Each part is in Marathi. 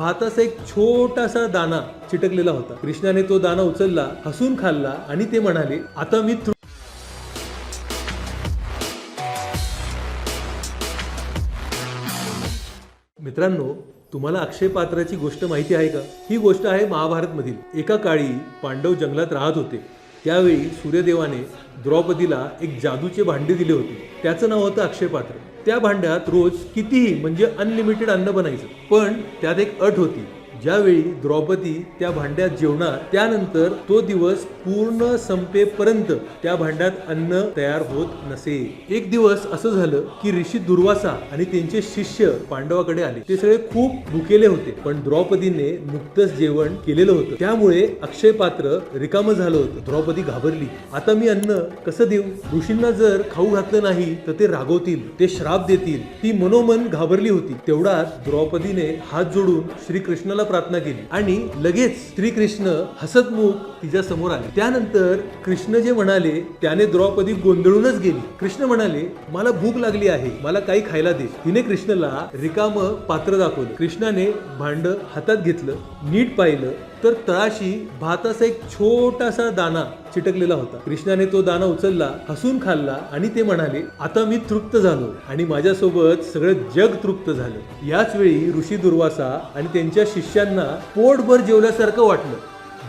हाताचा एक छोटासा दाना चिटकलेला होता. कृष्णाने तो दाना उचलला हसून खाल्ला आणि ते म्हणाले आता मी मित्रांनो तुम्हाला अक्षय पात्राची गोष्ट माहिती आहे का? ही गोष्ट आहे महाभारत मधील एका काळी पांडव जंगलात राहत होते. त्यावेळी सूर्यदेवाने द्रौपदीला एक जादूचे भांडे दिले होते. त्याचं नाव होतं अक्षयपात्र त्या भांड्यात रोज कितीही म्हणजे अनलिमिटेड अन्न बनायचं. पण त्यात एक अट होती. ज्यावेळी द्रौपदी त्या भांड्यात जेवणार त्यानंतर तो दिवस पूर्ण संपेपर्यंत त्या भांड्यात अन्न तयार होत नसे. एक दिवस असं झालं की ऋषी दुर्वासा आणि त्यांचे शिष्य पांडवाकडे आले. ते सगळे खूप भुकेले होते पण द्रौपदीने नुकतंच जेवण केलेलं होतं. त्यामुळे अक्षय पात्र रिकामं झालं होतं. द्रौपदी घाबरली. आता मी अन्न कसं देऊ? ऋषींना जर खाऊ घातलं नाही तर ते रागवतील ते श्राप देतील. ती मनोमन घाबरली होती. तेवढाच द्रौपदीने हात जोडून श्रीकृष्णाला प्रार्थना केली. आणि लगेच श्रीकृष्ण हसतमुख तिच्या समोर आले. त्यानंतर कृष्ण जे म्हणाले त्याने द्रौपदी गोंधळूनच गेली. कृष्ण म्हणाले मला भूक लागली आहे. मला काही खायला दे. तिने कृष्णला रिकाम पात्र दाखवलं. कृष्णाने भांड हातात घेतलं नीट पाहिलं तर तळाशी भाताचा एक छोटासा दाना चिटकलेला होता. कृष्णाने तो दाना उचलला हसून खाल्ला आणि ते म्हणाले आता मी तृप्त झालो आणि माझ्यासोबत सगळं जग तृप्त झालं. याच वेळी ऋषी दुर्वासा आणि त्यांच्या शिष्यांना पोटभर जेवल्यासारखं वाटलं.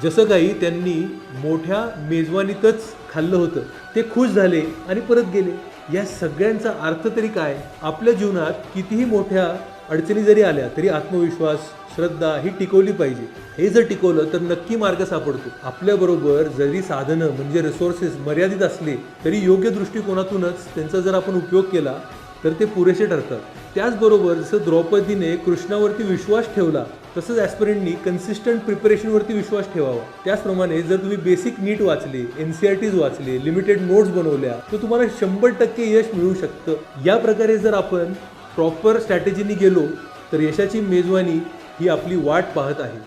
जसं काही त्यांनी मोठ्या मेजवानीतच खाल्लं होतं ते खुश झाले आणि परत गेले. या सगळ्यांचा अर्थ तरी काय? आपल्या जीवनात कितीही मोठ्या अडचणी जरी आल्या तरी आत्मविश्वास श्रद्धा ही टिकवली पाहिजे. हे जर टिकवलं तर नक्की मार्ग सापडतो. आपल्याबरोबर जरी साधनं म्हणजे रिसोर्सेस मर्यादित असले तरी योग्य दृष्टिकोनातूनच त्यांचा जर आपण उपयोग केला तर ते पुरेसे ठरतात. त्याचबरोबर जसं द्रौपदीने कृष्णावरती विश्वास ठेवला तसंच ॲस्पिरंटनी कन्सिस्टंट प्रिपरेशनवरती विश्वास ठेवावा. त्याचप्रमाणे जर तुम्ही बेसिक नीट वाचले एन सी आर टीज वाचले लिमिटेड नोट्स बनवल्या तर तुम्हाला शंभर टक्के यश मिळू शकतं. या प्रकारे जर आपण प्रॉपर स्ट्रॅटेजीनी गेलो तर यशाची मेजवानी ही आपली वाट पाहत आहे.